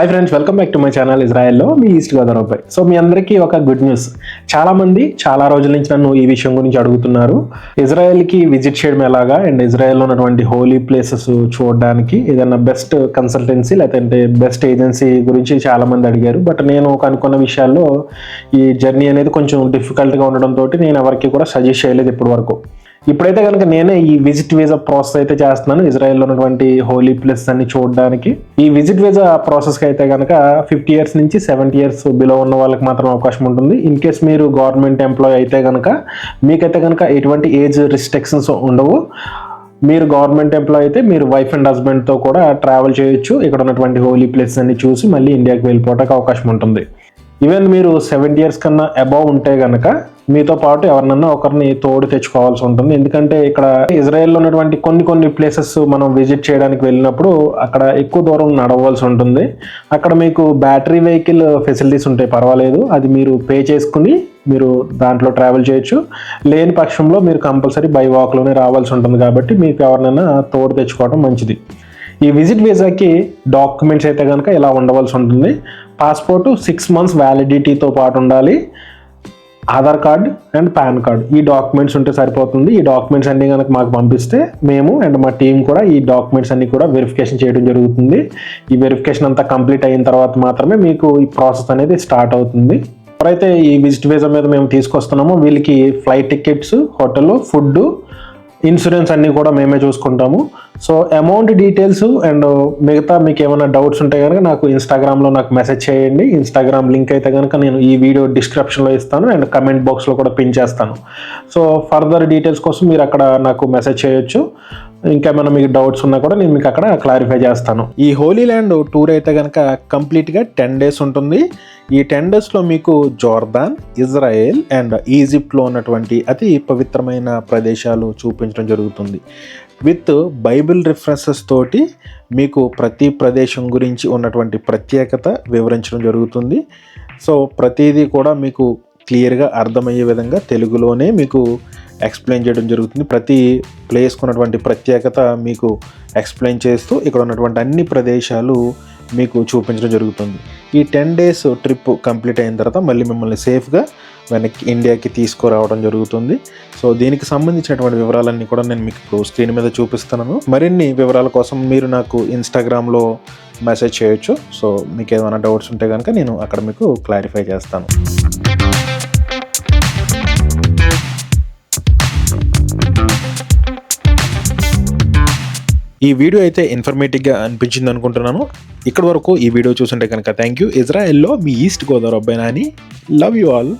Hi friends welcome back to my channel ఇజ్రాయెల్లో మీ east Godavari అబ్బాయి so మీ అందరికీ ఒక గుడ్ న్యూస్ చాలామంది చాలా రోజుల నుంచి నన్ను ఈ విషయం గురించి అడుగుతున్నారు. ఇజ్రాయెల్కి విజిట్ చేయడం ఎలాగా? అండ్ ఇజ్రాయెల్లో ఉన్నటువంటి హోలీ ప్లేసెస్ చూడడానికి ఏదైనా బెస్ట్ కన్సల్టెన్సీ లేదంటే బెస్ట్ ఏజెన్సీ గురించి చాలా మంది అడిగారు. బట్ నేను కనుక్కున్న విషయాల్లో ఈ జర్నీ అనేది కొంచెం డిఫికల్ట్గా ఉండడంతో నేను ఎవరికి కూడా సజెస్ట్ చేయలేదు ఇప్పటి వరకు. ఇప్పుడైతే కనుక నేనే ఈ విజిట్ వీజా ప్రాసెస్ అయితే చేస్తున్నాను. ఇజ్రాయెల్లో ఉన్నటువంటి హోలీ ప్లేసెస్ అన్ని చూడడానికి. ఈ విజిట్ వీసా ప్రాసెస్కి అయితే కనుక ఫిఫ్టీ ఇయర్స్ నుంచి సెవెంటీ ఇయర్స్ బిలో ఉన్న వాళ్ళకి మాత్రం అవకాశం ఉంటుంది. ఇన్ కేస్ మీరు గవర్నమెంట్ ఎంప్లాయ్ అయితే కనుక మీకైతే కనుక ఎటువంటి ఏజ్ రిస్ట్రిక్షన్స్ ఉండవు. మీరు గవర్నమెంట్ ఎంప్లాయ్ అయితే మీరు వైఫ్ అండ్ హస్బెండ్తో కూడా ట్రావెల్ చేయొచ్చు. ఇక్కడ ఉన్నటువంటి హోలీ ప్లేసెస్ అన్ని చూసి మళ్ళీ ఇండియాకి వెళ్ళిపోవడానికి అవకాశం ఉంటుంది. ఈవెన్ మీరు సెవెంటీ ఇయర్స్ కన్నా అబౌవ్ ఉంటే కనుక మీతో పాటు ఎవరినన్నా ఒకరిని తోడు తెచ్చుకోవాల్సి ఉంటుంది. ఎందుకంటే ఇక్కడ ఇజ్రాయెల్లో ఉన్నటువంటి కొన్ని కొన్ని ప్లేసెస్ మనం విజిట్ చేయడానికి వెళ్ళినప్పుడు అక్కడ ఎక్కువ దూరం నడవలసి ఉంటుంది. అక్కడ మీకు బ్యాటరీ వెహికల్ ఫెసిలిటీస్ ఉంటాయి పర్వాలేదు. అది మీరు పే చేసుకుని మీరు దాంట్లో ట్రావెల్ చేయొచ్చు. లేని పక్షంలో మీరు కంపల్సరీ బై వాక్లోనే రావాల్సి ఉంటుంది కాబట్టి మీకు ఎవరినైనా తోడు తెచ్చుకోవడం మంచిది. ఈ విజిట్ వీసాకి డాక్యుమెంట్స్ అయితే కనుక ఇలా ఉండవలసి ఉంటుంది. పాస్పోర్టు సిక్స్ మంత్స్ వ్యాలిడిటీతో పాటు ఉండాలి. Aadhaar card and PAN card ఈ డాక్యుమెంట్స్ ఉంటే సరిపోతుంది. ఈ డాక్యుమెంట్స్ అన్ని కనుక మాకు పంపిస్తే మేము అండ్ మా టీం కూడా ఈ డాక్యుమెంట్స్ అన్ని కూడా వెరిఫికేషన్ చేయడం జరుగుతుంది. ఈ వెరిఫికేషన్ అంతా కంప్లీట్ అయిన తర్వాత మాత్రమే మీకు ఈ ప్రాసెస్ అనేది స్టార్ట్ అవుతుంది. ఎవరైతే ఈ విజిట్ వీసా మీద మేము తీసుకొస్తున్నామో. వీళ్ళకి flight tickets hotel food insurance అన్నీ కూడా మేమే చూసుకుంటాము. సో అమౌంట్ డీటెయిల్స్ అండ్ మిగతా మీకు ఏమైనా డౌట్స్ ఉంటే కనుక నాకు ఇన్స్టాగ్రామ్లో నాకు మెసేజ్ చేయండి. ఇన్స్టాగ్రామ్ లింక్ అయితే కనుక నేను ఈ వీడియో డిస్క్రిప్షన్లో ఇస్తాను అండ్ కమెంట్ బాక్స్లో కూడా పిన్ చేస్తాను. సో ఫర్దర్ డీటెయిల్స్ కోసం మీరు అక్కడ నాకు మెసేజ్ చేయొచ్చు. ఇంకేమైనా మీకు డౌట్స్ ఉన్నా కూడా నేను మీకు అక్కడ క్లారిఫై చేస్తాను. ఈ హోలీ ల్యాండ్ టూర్ అయితే కనుక కంప్లీట్గా టెన్ డేస్ ఉంటుంది. ఈ టెన్ డేస్లో మీకు జోర్దాన్ ఇజ్రాయెల్ అండ్ ఈజిప్ట్లో ఉన్నటువంటి అతి పవిత్రమైన ప్రదేశాలు చూపించడం జరుగుతుంది. విత్ బైబిల్ రిఫరెన్సెస్ తోటి మీకు ప్రతి ప్రదేశం గురించి ఉన్నటువంటి ప్రత్యేకత వివరించడం జరుగుతుంది. సో ప్రతిదీ కూడా మీకు క్లియర్గా అర్థమయ్యే విధంగా తెలుగులోనే మీకు ఎక్స్ప్లెయిన్ చేయడం జరుగుతుంది. ప్రతి ప్లేస్కి ఉన్నటువంటి ప్రత్యేకత మీకు ఎక్స్ప్లెయిన్ చేస్తూ ఇక్కడ ఉన్నటువంటి అన్ని ప్రదేశాలు మీకు చూపించడం జరుగుతుంది. ఈ టెన్ డేస్ ట్రిప్ కంప్లీట్ అయిన తర్వాత మళ్ళీ మిమ్మల్ని సేఫ్గా వెనక్కి ఇండియాకి తీసుకురావడం జరుగుతుంది. సో దీనికి సంబంధించినటువంటి వివరాలన్నీ కూడా నేను మీకు ఇప్పుడు స్క్రీన్ మీద చూపిస్తున్నాను. మరిన్ని వివరాల కోసం మీరు నాకు ఇన్స్టాగ్రామ్లో మెసేజ్ చేయొచ్చు. సో మీకు ఏమైనా డౌట్స్ ఉంటే కనుక నేను అక్కడ మీకు క్లారిఫై చేస్తాను. ఈ వీడియో అయితే ఇన్ఫర్మేటివ్గా అనిపించింది అనుకుంటున్నాను. ఇక్కడ వరకు ఈ వీడియో చూసుంటే కనుక థ్యాంక్ యూ ఇజ్రాయెల్లో మీ ఈస్ట్ గోదావరి అబ్బాయి నాని లవ్ యూ ఆల్